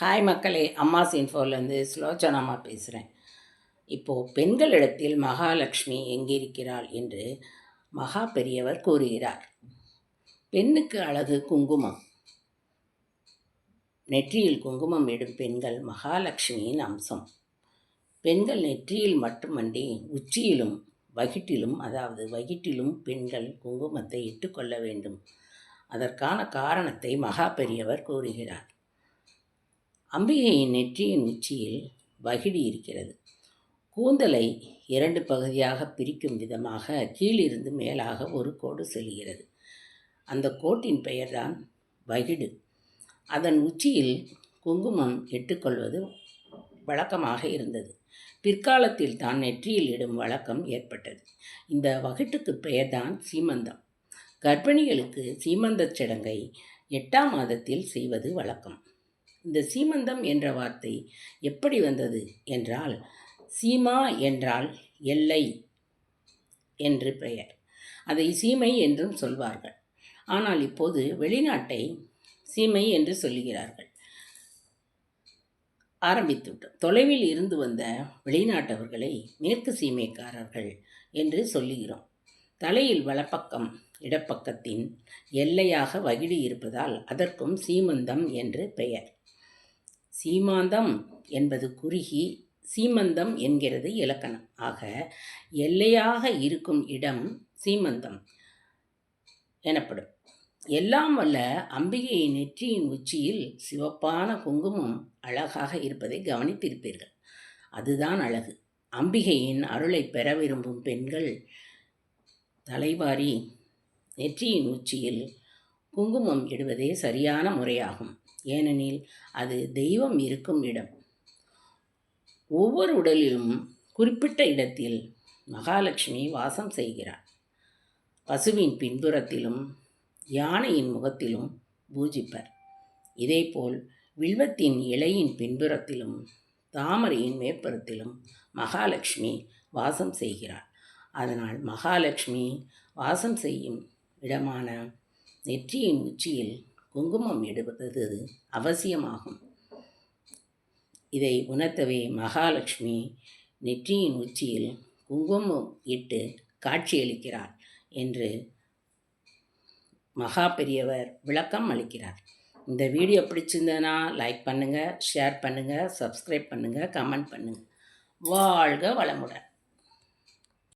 Hi மக்களே அம்மாஸ் இன்ஃபோலேருந்து ஸ்லோச்சனாமா பேசுகிறேன். இப்போது பெண்களிடத்தில் மகாலட்சுமி எங்கிருக்கிறாள் என்று மகா பெரியவர் கூறுகிறார். பெண்ணுக்கு அழகு குங்குமம். நெற்றியில் குங்குமம் இடும் பெண்கள் மகாலட்சுமியின் அம்சம். பெண்கள் நெற்றியில் மட்டுமன்றி உச்சியிலும் வகிட்டிலும் அதாவது வகிட்டிலும் பெண்கள் குங்குமத்தை இட்டுக்கொள்ள வேண்டும். அதற்கான காரணத்தை மகா பெரியவர் கூறுகிறார். அம்பிகையின் நெற்றியின் உச்சியில் வகிடி இருக்கிறது கூந்தலை இரண்டு பகுதியாக பிரிக்கும் விதமாக கீழிருந்து மேலாக ஒரு கோடு செல்கிறது. அந்த கோட்டின் பெயர்தான் வகிடு. அதன் உச்சியில் குங்குமம் இட்டுக்கொள்வது வழக்கமாக இருந்தது. பிற்காலத்தில் தான் நெற்றியில் இடும் வழக்கம் ஏற்பட்டது. இந்த வகிட்டுக்கு பெயர்தான் சீமந்தம். கர்ப்பிணிகளுக்கு சீமந்தச் சடங்கை எட்டாம் மாதத்தில் செய்வது வழக்கம். இந்த சீமந்தம் என்ற வார்த்தை எப்படி வந்தது என்றால் சீமா என்றால் எல்லை என்று பெயர். அதை சீமை என்றும் சொல்வார்கள். ஆனால் இப்போது வெளிநாட்டை சீமை என்று சொல்கிறார்கள் ஆரம்பித்துவிட்டோம். தொலைவில் இருந்து வந்த வெளிநாட்டவர்களை மேற்கு சீமைக்காரர்கள் என்று சொல்லுகிறோம். தலையில் வலப்பக்கம் இடப்பக்கத்தின் எல்லையாக வகிடு இருப்பதால் அதற்கும் சீமந்தம் என்று பெயர். சீமாந்தம் என்பது குறுகி சீமந்தம் என்கிறது இலக்கணம். ஆக எல்லையாக இருக்கும் இடம் சீமந்தம் எனப்படும். எல்லாம் வல்ல அம்பிகையின் நெற்றியின் உச்சியில் சிவப்பான குங்குமம் அழகாக இருப்பதை கவனித்திருப்பீர்கள். அதுதான் அழகு. அம்பிகையின் அருளை பெற விரும்பும் பெண்கள் தலைவாரி நெற்றியின் உச்சியில் குங்குமம் இடுவதே சரியான முறையாகும். ஏனெனில் அது தெய்வம் இருக்கும் இடம். ஒவ்வொரு உடலிலும் குறிப்பிட்ட இடத்தில் மகாலட்சுமி வாசம் செய்கிறார் பசுவின் பின்புறத்திலும் யானையின் முகத்திலும் பூஜிப்பர். இதேபோல் வில்வத்தின் இலையின் பின்புறத்திலும் தாமரையின் மேற்புறத்திலும் மகாலட்சுமி வாசம் செய்கிறார் அதனால் மகாலட்சுமி வாசம் செய்யும் இடமான நெற்றியின் உச்சியில் குங்குமம் இடுவது அவசியமாகும். இதை உணர்த்தவே மகாலட்சுமி நெற்றியின் உச்சியில் குங்குமம் இட்டு காட்சியளிக்கிறார் என்று மகா பெரியவர் விளக்கம் அளிக்கிறார். இந்த வீடியோ பிடிச்சிருந்ததுன்னா லைக் பண்ணுங்கள் ஷேர் பண்ணுங்கள் சப்ஸ்கிரைப் பண்ணுங்கள் கமெண்ட் பண்ணுங்கள் வாழ்க வளமுடன்.